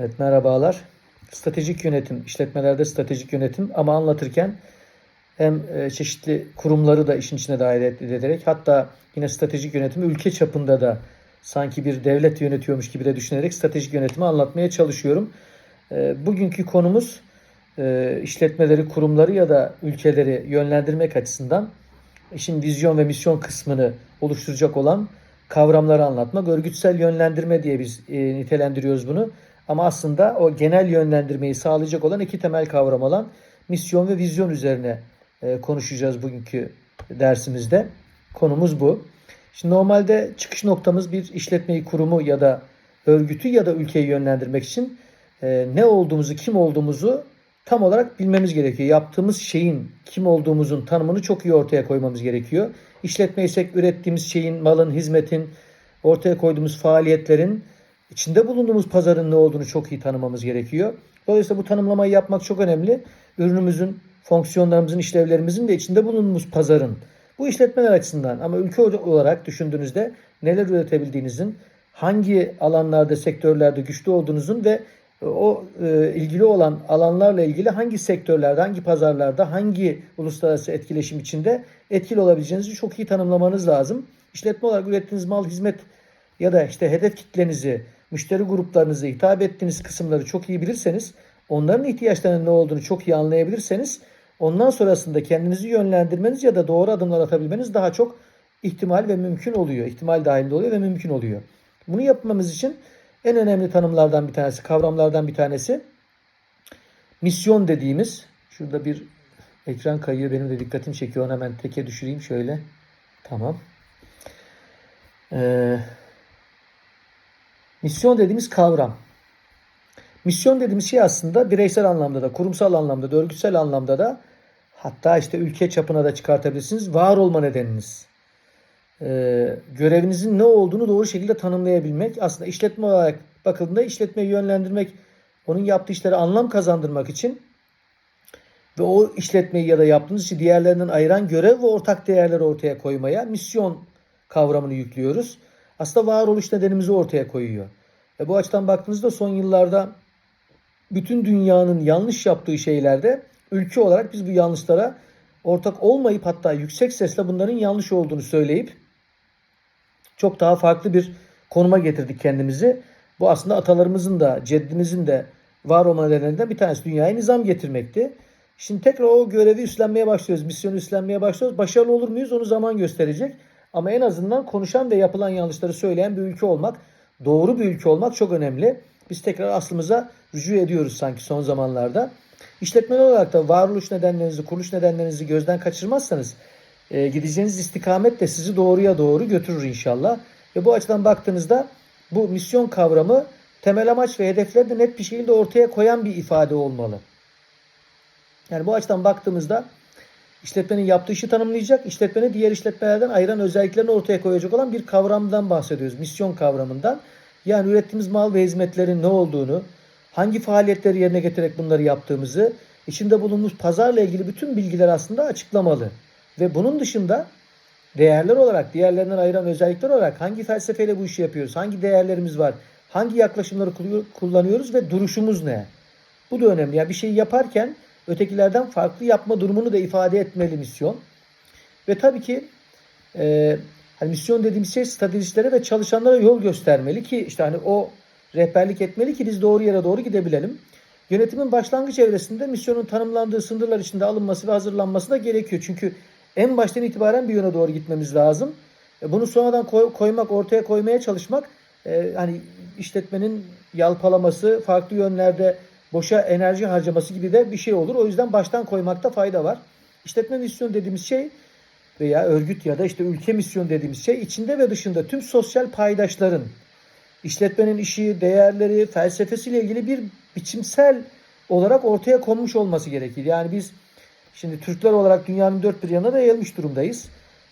Evet merhabalar. Stratejik yönetim, işletmelerde stratejik yönetim ama anlatırken hem e, çeşitli kurumları da işin içine dahil ed- ederek hatta yine stratejik yönetimi ülke çapında da sanki bir devlet yönetiyormuş gibi de düşünerek stratejik yönetimi anlatmaya çalışıyorum. E, Bugünkü konumuz e, işletmeleri, kurumları ya da ülkeleri yönlendirmek açısından işin vizyon ve misyon kısmını oluşturacak olan kavramları anlatmak. Örgütsel yönlendirme diye biz nitelendiriyoruz bunu. Ama aslında o genel yönlendirmeyi sağlayacak olan iki temel kavram olan misyon ve vizyon üzerine e, konuşacağız bugünkü dersimizde. Konumuz bu. Şimdi normalde çıkış noktamız bir işletmeyi, kurumu ya da örgütü ya da ülkeyi yönlendirmek için e, ne olduğumuzu, kim olduğumuzu tam olarak bilmemiz gerekiyor. Yaptığımız şeyin kim olduğumuzun tanımını çok iyi ortaya koymamız gerekiyor. İşletmeysek ürettiğimiz şeyin, malın, hizmetin, ortaya koyduğumuz faaliyetlerin içinde bulunduğumuz pazarın ne olduğunu çok iyi tanımamız gerekiyor. Dolayısıyla bu tanımlamayı yapmak çok önemli. Ürünümüzün, fonksiyonlarımızın, işlevlerimizin ve içinde bulunduğumuz pazarın bu işletmeler açısından ama ülke olarak düşündüğünüzde neler üretebildiğinizin, hangi alanlarda, sektörlerde güçlü olduğunuzun ve o e, ilgili olan alanlarla ilgili hangi sektörlerde, hangi pazarlarda, hangi uluslararası etkileşim içinde etkili olabileceğinizi çok iyi tanımlamanız lazım. İşletme olarak ürettiğiniz mal, hizmet ya da işte hedef kitlenizi, müşteri gruplarınızı hitap ettiğiniz kısımları çok iyi bilirseniz, onların ihtiyaçlarının ne olduğunu çok iyi anlayabilirseniz, ondan sonrasında kendinizi yönlendirmeniz ya da doğru adımlar atabilmeniz daha çok ihtimal ve mümkün oluyor. İhtimal dahilinde oluyor ve mümkün oluyor. Bunu yapmamız için en önemli tanımlardan bir tanesi, kavramlardan bir tanesi misyon dediğimiz, şurada bir ekran kayıyor benim de dikkatimi çekiyor. Onu hemen teke düşüreyim şöyle. Tamam. Ee, misyon dediğimiz kavram. Misyon dediğimiz şey aslında bireysel anlamda da, kurumsal anlamda da, örgütsel anlamda da hatta işte ülke çapına da çıkartabilirsiniz. Var olma nedeniniz. Ee, görevinizin ne olduğunu doğru şekilde tanımlayabilmek. Aslında işletme olarak bakıldığında işletmeyi yönlendirmek, onun yaptığı işlere anlam kazandırmak için ve o işletmeyi ya da yaptığınız işi diğerlerinden ayıran görev ve ortak değerleri ortaya koymaya misyon kavramını yüklüyoruz. Aslında varoluş nedenimizi ortaya koyuyor. Ve bu açıdan baktığınızda son yıllarda bütün dünyanın yanlış yaptığı şeylerde ülke olarak biz bu yanlışlara ortak olmayıp hatta yüksek sesle bunların yanlış olduğunu söyleyip çok daha farklı bir konuma getirdik kendimizi. Bu aslında atalarımızın da ceddimizin de var olma nedenlerinden bir tanesi dünyaya nizam getirmekti. Şimdi tekrar o görevi üstlenmeye başlıyoruz. Misyonu üstlenmeye başlıyoruz. Başarılı olur muyuz onu zaman gösterecek. Ama en azından konuşan ve yapılan yanlışları söyleyen bir ülke olmak, doğru bir ülke olmak çok önemli. Biz tekrar aslımıza rücu ediyoruz sanki son zamanlarda. İşletmeler olarak da varoluş nedenlerinizi, kuruluş nedenlerinizi gözden kaçırmazsanız e, gideceğiniz istikamet de sizi doğruya doğru götürür inşallah. Ve bu açıdan baktığınızda bu misyon kavramı temel amaç ve hedefleri de net bir şekilde ortaya koyan bir ifade olmalı. Yani bu açıdan baktığımızda işletmenin yaptığı işi tanımlayacak, işletmenin diğer işletmelerden ayıran özelliklerini ortaya koyacak olan bir kavramdan bahsediyoruz. Misyon kavramından. Yani ürettiğimiz mal ve hizmetlerin ne olduğunu, hangi faaliyetleri yerine getirerek bunları yaptığımızı, içinde bulunduğumuz pazarla ilgili bütün bilgiler aslında açıklamalı. Ve bunun dışında değerler olarak, diğerlerinden ayıran özellikler olarak hangi felsefeyle bu işi yapıyoruz, hangi değerlerimiz var, hangi yaklaşımları kullanıyoruz ve duruşumuz ne? Bu da önemli. Yani bir şeyi yaparken ötekilerden farklı yapma durumunu da ifade etmeli misyon. Ve tabii ki e, hani misyon dediğimiz şey stratejistlere ve çalışanlara yol göstermeli ki işte hani o rehberlik etmeli ki biz doğru yere doğru gidebilelim. Yönetimin başlangıç evresinde misyonun tanımlandığı sınırlar içinde alınması ve hazırlanması da gerekiyor. Çünkü en baştan itibaren bir yöne doğru gitmemiz lazım. E, bunu sonradan koy, koymak, ortaya koymaya çalışmak e, hani işletmenin yalpalaması, farklı yönlerde boşa enerji harcaması gibi de bir şey olur. O yüzden baştan koymakta fayda var. İşletme misyonu dediğimiz şey veya örgüt ya da işte ülke misyonu dediğimiz şey içinde ve dışında tüm sosyal paydaşların işletmenin işi, değerleri, felsefesiyle ilgili bir biçimsel olarak ortaya konmuş olması gerekir. Yani biz şimdi Türkler olarak dünyanın dört bir yanına da yayılmış durumdayız.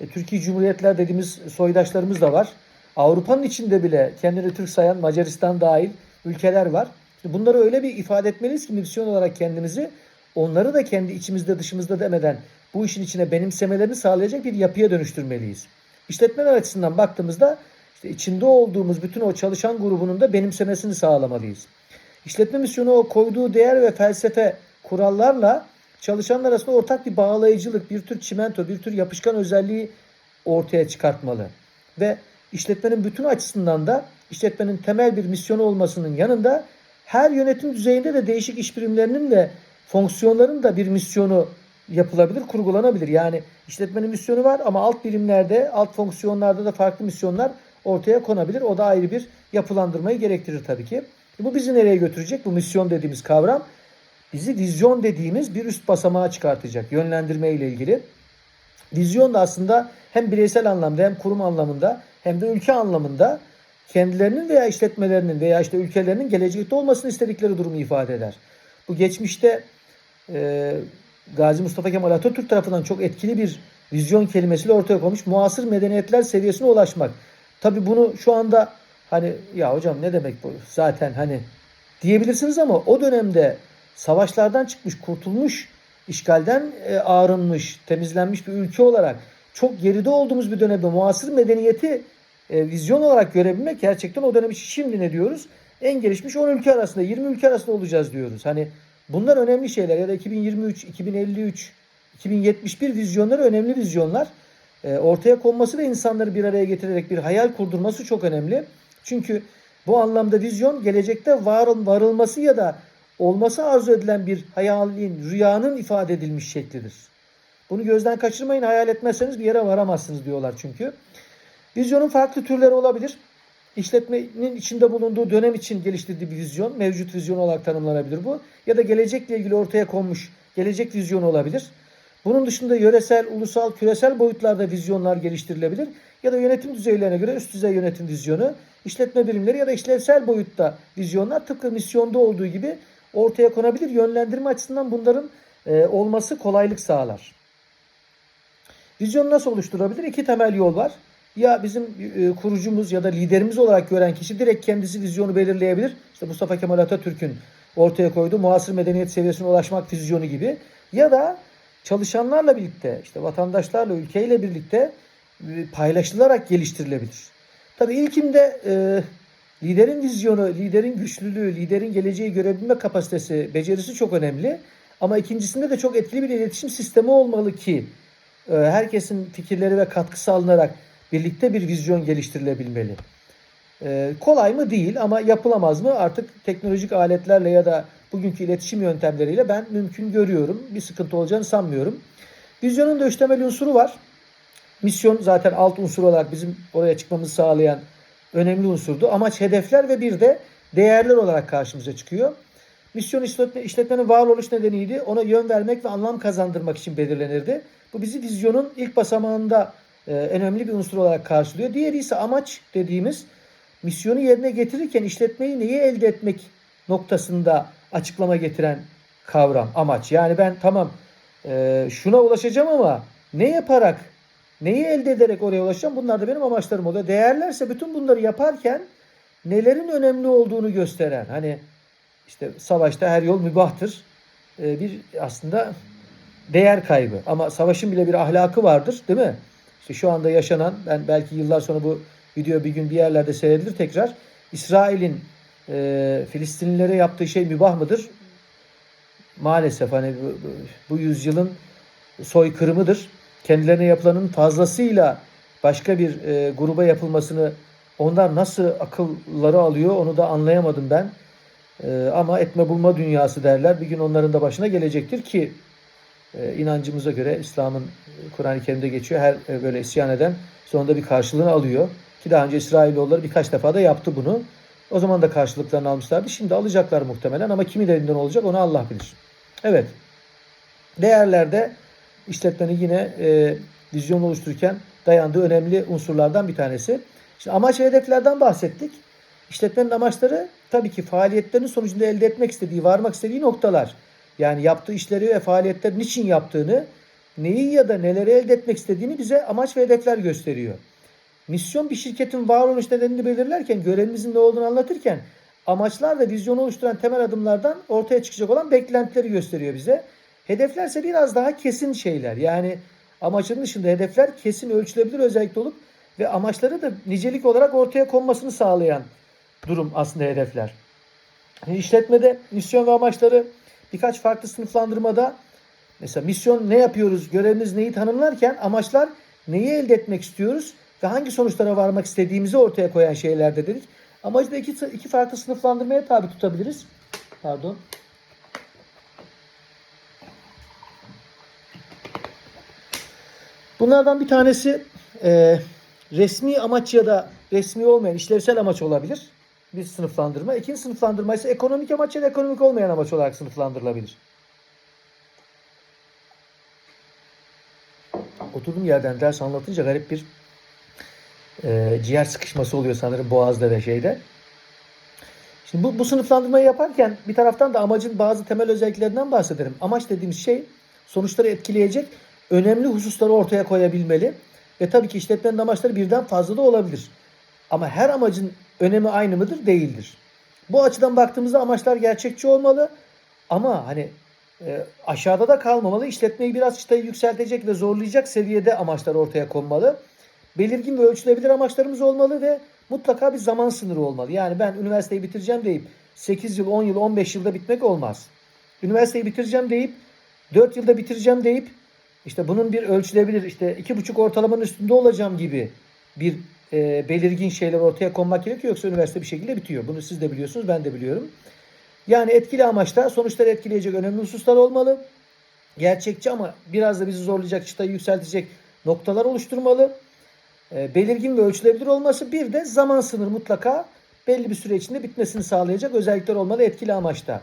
E, Türkiye Cumhuriyetler dediğimiz soydaşlarımız da var. Avrupa'nın içinde bile kendini Türk sayan Macaristan dahil ülkeler var. Bunları öyle bir ifade etmeliyiz ki misyon olarak kendimizi onları da kendi içimizde dışımızda demeden bu işin içine benimsemelerini sağlayacak bir yapıya dönüştürmeliyiz. İşletmeler açısından baktığımızda işte içinde olduğumuz bütün o çalışan grubunun da benimsemesini sağlamalıyız. İşletme misyonu o koyduğu değer ve felsefe kurallarla çalışanlar arasında ortak bir bağlayıcılık, bir tür çimento, bir tür yapışkan özelliği ortaya çıkartmalı. Ve işletmenin bütün açısından da işletmenin temel bir misyonu olmasının yanında her yönetim düzeyinde de değişik iş birimlerinin ve fonksiyonların da bir misyonu yapılabilir, kurgulanabilir. Yani işletmenin misyonu var ama alt birimlerde, alt fonksiyonlarda da farklı misyonlar ortaya konabilir. O da ayrı bir yapılandırmayı gerektirir tabii ki. Bu bizi nereye götürecek? Bu misyon dediğimiz kavram bizi vizyon dediğimiz bir üst basamağa çıkartacak yönlendirme ile ilgili. Vizyon da aslında hem bireysel anlamda hem kurum anlamında hem de ülke anlamında kendilerinin veya işletmelerinin veya işte ülkelerinin gelecekte olmasını istedikleri durumu ifade eder. Bu geçmişte e, Gazi Mustafa Kemal Atatürk tarafından çok etkili bir vizyon kelimesiyle ortaya konmuş. Muasır medeniyetler seviyesine ulaşmak. Tabi bunu şu anda hani ya hocam ne demek bu zaten hani diyebilirsiniz ama o dönemde savaşlardan çıkmış, kurtulmuş, işgalden e, arınmış, temizlenmiş bir ülke olarak çok geride olduğumuz bir dönemde muasır medeniyeti e, vizyon olarak görebilmek gerçekten o dönem için şimdi ne diyoruz? En gelişmiş 10 ülke arasında, 20 ülke arasında olacağız diyoruz. Hani bunlar önemli şeyler ya da 2023, 2053, 2071 vizyonları önemli vizyonlar. E, ortaya konması ve insanları bir araya getirerek bir hayal kurdurması çok önemli. Çünkü bu anlamda vizyon gelecekte var, varılması ya da olması arzu edilen bir hayalin, rüyanın ifade edilmiş şeklidir. Bunu gözden kaçırmayın. Hayal etmezseniz bir yere varamazsınız diyorlar çünkü. Vizyonun farklı türleri olabilir. İşletmenin içinde bulunduğu dönem için geliştirdiği bir vizyon, mevcut vizyon olarak tanımlanabilir bu. Ya da gelecekle ilgili ortaya konmuş gelecek vizyonu olabilir. Bunun dışında yöresel, ulusal, küresel boyutlarda vizyonlar geliştirilebilir. Ya da yönetim düzeylerine göre üst düzey yönetim vizyonu, işletme birimleri ya da işlevsel boyutta vizyonlar tıpkı misyonda olduğu gibi ortaya konabilir. Yönlendirme açısından bunların e, olması kolaylık sağlar. Vizyonu nasıl oluşturabilir? İki temel yol var. Ya bizim e, kurucumuz ya da liderimiz olarak gören kişi direkt kendisi vizyonu belirleyebilir. İşte Mustafa Kemal Atatürk'ün ortaya koyduğu muasır medeniyet seviyesine ulaşmak vizyonu gibi. Ya da çalışanlarla birlikte, işte vatandaşlarla, ülkeyle birlikte e, paylaşılarak geliştirilebilir. Tabii ilkinde e, liderin vizyonu, liderin güçlülüğü, liderin geleceği görebilme kapasitesi, becerisi çok önemli. Ama ikincisinde de çok etkili bir iletişim sistemi olmalı ki e, herkesin fikirleri ve katkısı alınarak birlikte bir vizyon geliştirilebilmeli. E, kolay mı değil ama yapılamaz mı artık teknolojik aletlerle ya da bugünkü iletişim yöntemleriyle ben mümkün görüyorum. Bir sıkıntı olacağını sanmıyorum. Vizyonun da üç temel unsuru var. Misyon zaten alt unsur olarak bizim oraya çıkmamızı sağlayan önemli unsurdu. Amaç hedefler ve bir de değerler olarak karşımıza çıkıyor. Misyon işletme, işletmenin varoluş nedeniydi. Ona yön vermek ve anlam kazandırmak için belirlenirdi. Bu bizi vizyonun ilk basamağında e, önemli bir unsur olarak karşılıyor. Diğeri ise amaç dediğimiz misyonu yerine getirirken işletmeyi neyi elde etmek noktasında açıklama getiren kavram, amaç. Yani ben tamam e, şuna ulaşacağım ama ne yaparak, neyi elde ederek oraya ulaşacağım bunlar da benim amaçlarım oluyor. Değerlerse bütün bunları yaparken nelerin önemli olduğunu gösteren. Hani işte savaşta her yol mübahtır. E, bir aslında değer kaybı. Ama savaşın bile bir ahlakı vardır değil mi? İşte şu anda yaşanan, ben belki yıllar sonra bu video bir gün bir yerlerde seyredilir tekrar. İsrail'in e, Filistinlilere yaptığı şey mübah mıdır? Maalesef hani bu, bu yüzyılın soykırımıdır. Kendilerine yapılanın fazlasıyla başka bir e, gruba yapılmasını onlar nasıl akılları alıyor onu da anlayamadım ben. E, ama etme bulma dünyası derler. Bir gün onların da başına gelecektir ki inancımıza göre İslam'ın Kur'an-ı Kerim'de geçiyor. Her e, böyle isyan eden sonunda bir karşılığını alıyor. Ki daha önce İsrailoğulları birkaç defa da yaptı bunu. O zaman da karşılıklarını almışlardı. Şimdi alacaklar muhtemelen ama kimin elinden olacak onu Allah bilir. Evet. Değerlerde işletmenin yine e, vizyon oluştururken dayandığı önemli unsurlardan bir tanesi. Şimdi amaç ve hedeflerden bahsettik. İşletmenin amaçları tabii ki faaliyetlerin sonucunda elde etmek istediği, varmak istediği noktalar. Yani yaptığı işleri ve faaliyetleri niçin yaptığını, neyi ya da neleri elde etmek istediğini bize amaç ve hedefler gösteriyor. Misyon bir şirketin varoluş nedenini belirlerken, görevimizin ne olduğunu anlatırken amaçlar ve vizyonu oluşturan temel adımlardan ortaya çıkacak olan beklentileri gösteriyor bize. Hedeflerse biraz daha kesin şeyler. Yani amacın dışında hedefler kesin ölçülebilir özellikle olup ve amaçları da nicelik olarak ortaya konmasını sağlayan durum aslında hedefler. İşletmede misyon ve amaçları birkaç farklı sınıflandırmada mesela misyon ne yapıyoruz, görevimiz neyi tanımlarken amaçlar neyi elde etmek istiyoruz ve hangi sonuçlara varmak istediğimizi ortaya koyan şeylerde dedik. Amacı da iki, iki farklı sınıflandırmaya tabi tutabiliriz. Pardon. Bunlardan bir tanesi e, resmi amaç ya da resmi olmayan işlevsel amaç olabilir. Bir sınıflandırma. İkinci sınıflandırma ise ekonomik amaç ya da ekonomik olmayan amaç olarak sınıflandırılabilir. Oturduğum yerden ders anlatınca garip bir e, ciğer sıkışması oluyor sanırım boğazda ve şeyde. Şimdi bu, bu sınıflandırmayı yaparken bir taraftan da amacın bazı temel özelliklerinden bahsederim. Amaç dediğimiz şey sonuçları etkileyecek önemli hususları ortaya koyabilmeli. Ve tabii ki işletmenin amaçları birden fazla da olabilir. Ama her amacın önemi aynı mıdır? Değildir. Bu açıdan baktığımızda amaçlar gerçekçi olmalı. Ama hani e, aşağıda da kalmamalı. İşletmeyi biraz çıtayı yükseltecek ve zorlayacak seviyede amaçlar ortaya konmalı. Belirgin ve ölçülebilir amaçlarımız olmalı ve mutlaka bir zaman sınırı olmalı. Yani ben üniversiteyi bitireceğim deyip 8 yıl, 10 yıl, 15 yılda bitmek olmaz. Üniversiteyi bitireceğim deyip 4 yılda bitireceğim deyip işte bunun bir ölçülebilir işte iki buçuk ortalamanın üstünde olacağım gibi bir e, belirgin şeyler ortaya konmak gerekiyor. Yoksa üniversite bir şekilde bitiyor. Bunu siz de biliyorsunuz ben de biliyorum. Yani etkili amaçta sonuçları etkileyecek önemli hususlar olmalı. Gerçekçi ama biraz da bizi zorlayacak, çıtayı yükseltecek noktalar oluşturmalı. E, belirgin ve ölçülebilir olması bir de zaman sınırı mutlaka belli bir süre içinde bitmesini sağlayacak özellikler olmalı etkili amaçta.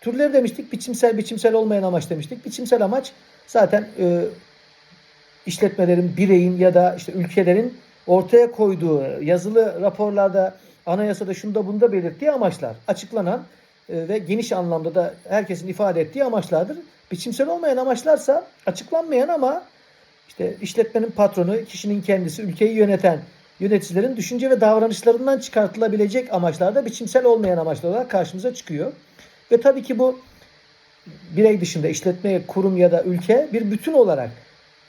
Türleri demiştik. Biçimsel, biçimsel olmayan amaç demiştik. Biçimsel amaç zaten e, işletmelerin, bireyin ya da işte ülkelerin ortaya koyduğu yazılı raporlarda, anayasada şunda bunda belirttiği amaçlar. Açıklanan e, ve geniş anlamda da herkesin ifade ettiği amaçlardır. Biçimsel olmayan amaçlarsa açıklanmayan ama işte işletmenin patronu, kişinin kendisi, ülkeyi yöneten yöneticilerin düşünce ve davranışlarından çıkartılabilecek amaçlarda biçimsel olmayan amaçlar olarak karşımıza çıkıyor. Ve tabii ki bu birey dışında işletme, kurum ya da ülke bir bütün olarak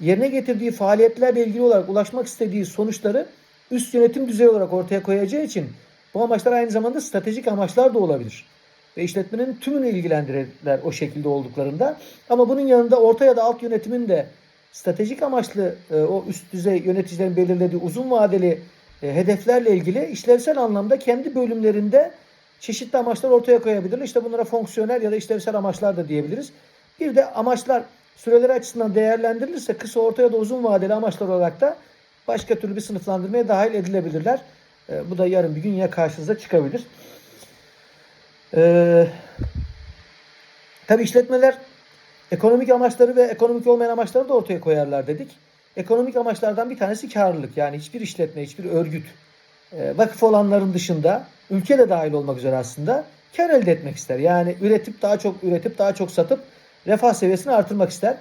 yerine getirdiği faaliyetlerle ilgili olarak ulaşmak istediği sonuçları üst yönetim düzeyi olarak ortaya koyacağı için bu amaçlar aynı zamanda stratejik amaçlar da olabilir. Ve işletmenin tümünü ilgilendirirler o şekilde olduklarında. Ama bunun yanında orta ya da alt yönetimin de stratejik amaçlı e, o üst düzey yöneticilerin belirlediği uzun vadeli e, hedeflerle ilgili işlevsel anlamda kendi bölümlerinde çeşitli amaçlar ortaya koyabilirler. İşte bunlara fonksiyonel ya da işlevsel amaçlar da diyebiliriz. Bir de amaçlar süreleri açısından değerlendirilirse kısa, orta ya da uzun vadeli amaçlar olarak da başka türlü bir sınıflandırmaya dahil edilebilirler. E, bu da yarın bir gün yine karşınıza çıkabilir. E, tabii işletmeler ekonomik amaçları ve ekonomik olmayan amaçları da ortaya koyarlar dedik. Ekonomik amaçlardan bir tanesi karlılık. Yani hiçbir işletme, hiçbir örgüt e, vakıf olanların dışında ülke de dahil olmak üzere aslında kar elde etmek ister. Yani üretip daha çok üretip daha çok satıp refah seviyesini artırmak ister.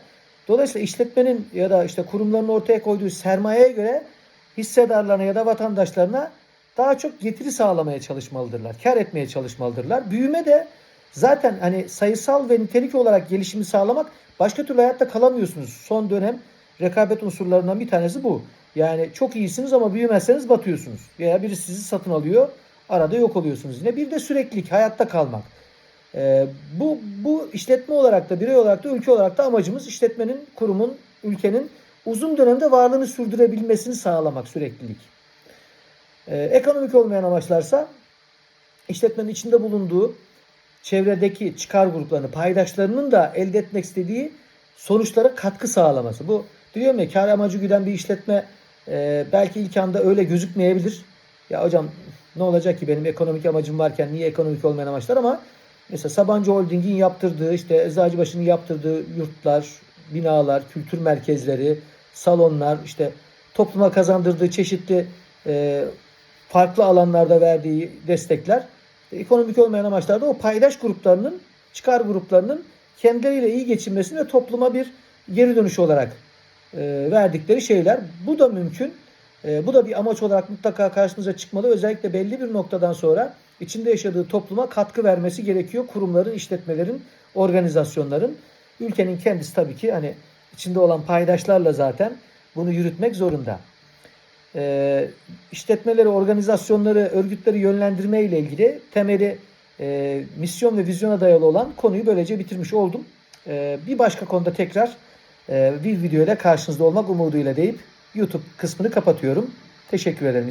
Dolayısıyla işletmenin ya da işte kurumların ortaya koyduğu sermayeye göre hissedarlarına ya da vatandaşlarına daha çok getiri sağlamaya çalışmalıdırlar. Kar etmeye çalışmalıdırlar. Büyüme de zaten hani sayısal ve nitelik olarak gelişimi sağlamak başka türlü hayatta kalamıyorsunuz. Son dönem rekabet unsurlarından bir tanesi bu. Yani çok iyisiniz ama büyümezseniz batıyorsunuz. Veya biri sizi satın alıyor, arada yok oluyorsunuz yine. Bir de süreklilik, hayatta kalmak. Ee, bu, bu işletme olarak da, birey olarak da, ülke olarak da amacımız işletmenin, kurumun, ülkenin uzun dönemde varlığını sürdürebilmesini sağlamak süreklilik. Ee, ekonomik olmayan amaçlarsa işletmenin içinde bulunduğu çevredeki çıkar gruplarını, paydaşlarının da elde etmek istediği sonuçlara katkı sağlaması. Bu diyorum ya kar amacı güden bir işletme e, belki ilk anda öyle gözükmeyebilir. Ya hocam ne olacak ki benim ekonomik amacım varken niye ekonomik olmayan amaçlar ama mesela Sabancı Holding'in yaptırdığı işte Eczacıbaşı'nın yaptırdığı yurtlar, binalar, kültür merkezleri, salonlar işte topluma kazandırdığı çeşitli e, farklı alanlarda verdiği destekler ekonomik olmayan amaçlarda o paydaş gruplarının, çıkar gruplarının kendileriyle iyi geçinmesini ve topluma bir geri dönüş olarak e, verdikleri şeyler. Bu da mümkün. E, bu da bir amaç olarak mutlaka karşımıza çıkmalı. Özellikle belli bir noktadan sonra içinde yaşadığı topluma katkı vermesi gerekiyor. Kurumların, işletmelerin, organizasyonların. Ülkenin kendisi tabii ki hani içinde olan paydaşlarla zaten bunu yürütmek zorunda. E, işletmeleri, organizasyonları, örgütleri yönlendirme ile ilgili temeli e, misyon ve vizyona dayalı olan konuyu böylece bitirmiş oldum. E, bir başka konuda tekrar e, bir videoyla karşınızda olmak umuduyla deyip YouTube kısmını kapatıyorum. Teşekkür ederim.